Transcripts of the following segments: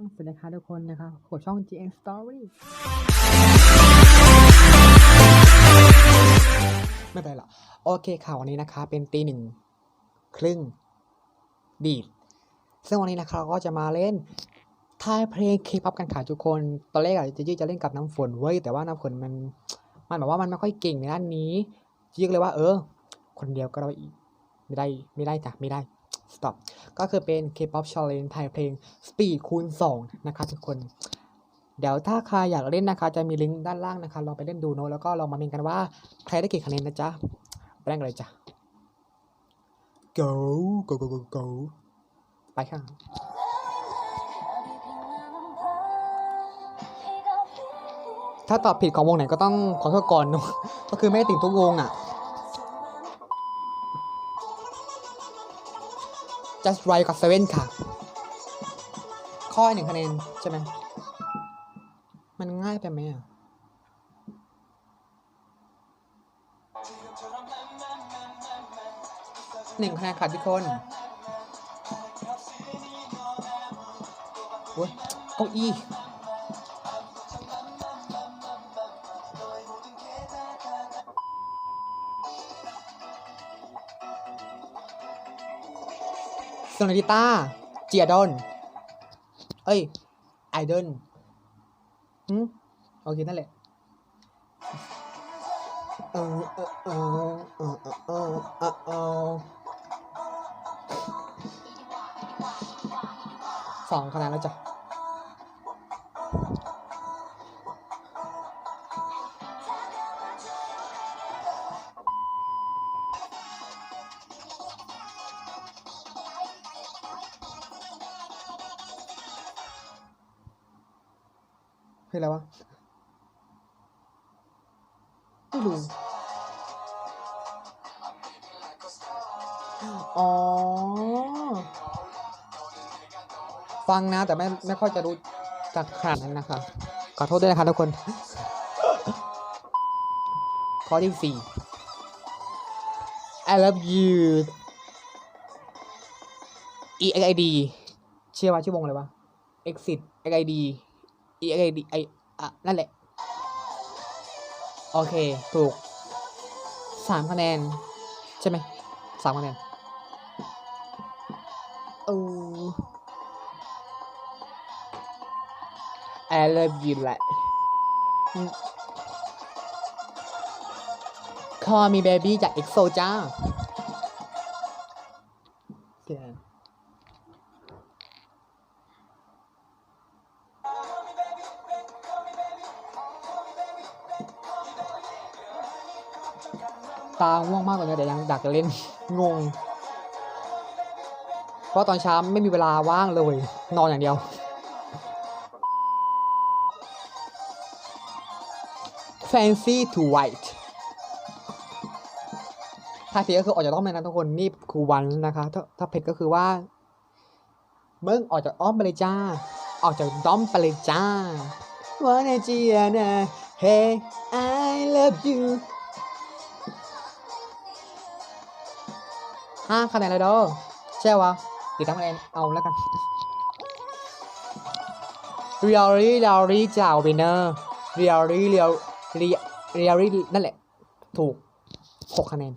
สวัสดีค่ะทุกคนนะคะขอช่อง GN Story ไม่เป็นไรหรอกโอเคค่ะวันนี้นะคะ เป็นตีหนึ่งครึ่งบีดซึ่งวันนี้นะคะเราก็จะมาเล่นทายเพลงเคป๊อปกันค่ะทุกคน ตอนแรกอะจะยืจะเล่นกับน้ำฝนเว้ย แต่ว่าน้ำฝนมัน มันแบบว่ามันไม่ค่อยเก่งในด้านนี้ยืก็เลยว่าเออ คนเดียวก็ได้อีกไม่ได้ไม่ได้จ้ะไม่ได้ stop ก็คือเป็น K-pop challenge ไทยเพลง speed คูณ2นะคะทุกคน เดี๋ยวถ้าใครอยากเล่นนะคะ จะมีลิงก์ด้านล่างนะคะลองไปเล่นดูเนอะแล้วก็ลองมาเมนกันว่า ใครได้กี่คะแนนนะจ๊ะไปเล่นกันเลยจ้ะ go go go go go ไปค่ะถ้าตอบผิดของวงไหนก็ต้องขอโทษก่อนเนอะก็คือไม่ได้ติดทุกวงอะ just right กับ seven ค่ะ ข้อหนึ่งคะแนนใช่ไหม มันง่ายไปไหมอะหนึ่งคะแนนค่ะทุกคนโอ้ยเก้าอี้ ซนาริต้าเจียดอน เอ้ย ไอเดอนอืมโอเค นั่นแหละเออเออเออเออเออเออสองคะแนนแล้วจ้ะ คืออะไรวะไม่รู้อ๋อ ฟังนะแต่ไม่ไม่ค่อยจะรู้จักขนาดนั้นนะคะ ขอโทษด้วยนะคะทุกคน ข้อที่สี่ I love you E X I D เชื่อว่าชื่อวงอะไรวะ Exit X I D I D E X I D ไออะนั่นแหละ โอเค ถูกสามคะแนน ใช่ไหมสามคะแนนโอ้ I love you แหละ Call me baby จาก EXO จ้า ตาง่วงมากเลยนะแต่ยังดักจะเล่นงง เพราะตอนเช้าไม่มีเวลาว่างเลย นอนอย่างเดียว fancy to white ถ้าสีก็คือออกจากอ้อมเลยนะทุกคนนี่คือวันนะคะ ถ้าถ้าเพชรก็คือว่าเบิ้งออกจากอ้อมไปเลยจ้า ออกจากด้อมไปเลยจ้าว่าในจีนะ Hey I love you ห้าคะแนนเลยเด้อใช่วะติดทั้งคะแนนเอาแล้วกัน Reality Reality จากวินเนอร์ Reality Real Real Reality นั่นแหละ ถูกหกคะแนน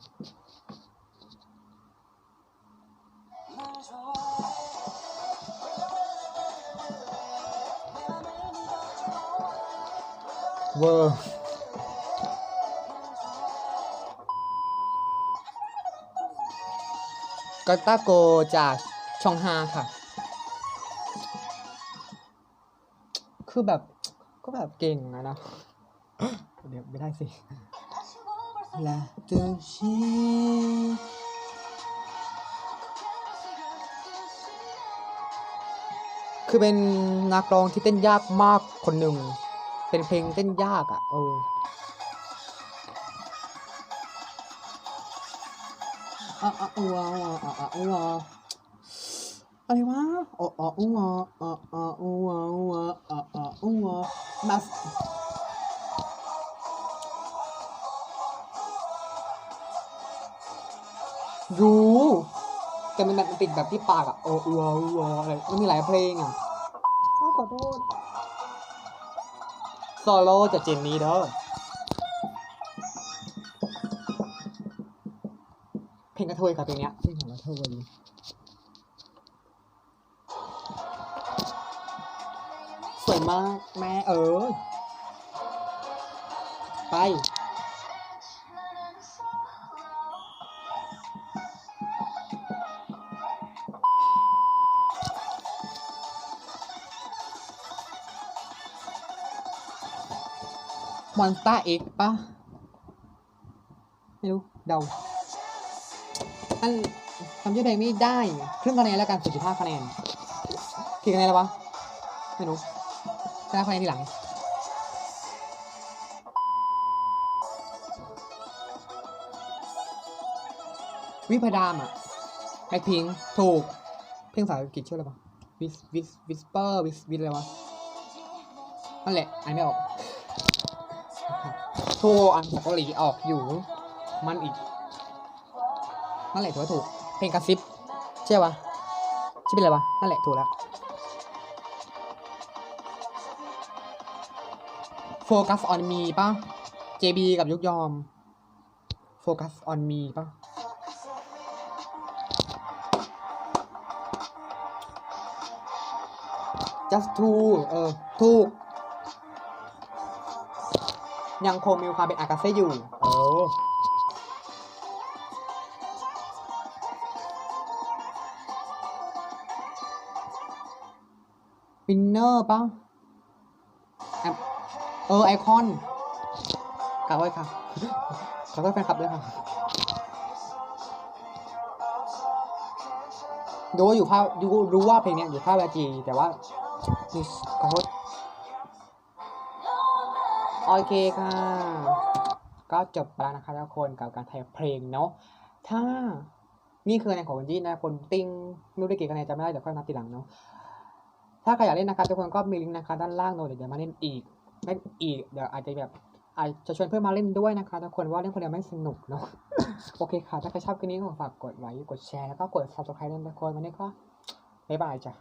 เวอร์ กาตาโกจากชองฮาค่ะ คือแบบก็แบบเก่งนะนะเดี๋ยวไม่ได้สิและตัวชีคือเป็นนักร้องที่เต้นยากมากคนหนึ่ง เป็นเพลงเต้นยากอะ่ะ เออ อะอะอ้วอะอะอะอ้วอะไรวะอะอะอ้วอะอะอ้วอะอะอะอ้วมาสรู้แต่มันแบบมันติดแบบที่ปากอะโอ้อัวอวอะไรมันมีหลายเพลงอะขอโทษโซโล่จากเจนนี่เด้อ ลงกระเทยค่ะเพลงเนี้ยเพลงของกระเทยสวยมากแม่เออไปมอนสเตอร์เอ็กปะไม่รู้เดา อันจำชื่อเพลงไม่ได้ครึ่งคะแนนแล้วกัน45คะแนนกี่คะแนนแล้ววะไม่รู้ได้คะแนนทีหลังวิพดามอะแบ็คพิงถูก เพลงภาษาอังกฤษชื่ออะไรวะวิสวิสวิสเปอร์วิสวิสอะไรวะนั่นแหละอ่านไม่ออกโทรอันเกาหลีออกอยู่ มันอีก นั่นแหละถือว่าถูก เพลงกระซิบใช่ปะชื่อเป็นอะไรวะนั่นแหละถูกแล้วโฟกัสออนมีป่ะ JB กับยุกยอมโฟกัสออนมีป่ะ just two เออ ถูก ยังคงมีความเป็นอากาเซ่อยู่ เออ วินเนอร์ปะแอปเออไอคอนกลับไว้ค่ะขอโทษแฟนคลับด้วยค่ะดูว่าอยู่ภาคดูรู้ว่าเพลงเนี้ยอยู่ภาคเวจีแต่ว่าขอโทษโอเคค่ะ ก็จบไปแล้วนะคะทุกคนกับการแทยเพลงเนาะถ้านี่คือคะแนนของวันจีนะคนติ้งไม่รู้ได้กี่คะแนนจำไม่ได้เดี๋ยวค่อยนับทีหลังเนาะ ถ้าใครอยากเล่นนะครับทุกคนก็มีลิงก์นะคะด้านล่างโนาะเดี๋ยวมาเล่นอีกเล่นอีกเดี๋ยวอาจจะแบบอาจจะชวนเพื่อนมาเล่นด้วยนะคะทุกคนว่าเล่นคนเดียวไม่สนุกเนาะโอเคค่ะ ถ้าใครชอบคลิปนี้ก็ฝากกดไลค์กดแชร์แล้วก็กด subscribe ด้วยนะทุกคนวันนี้ก็บ๊ายบายจ้ะ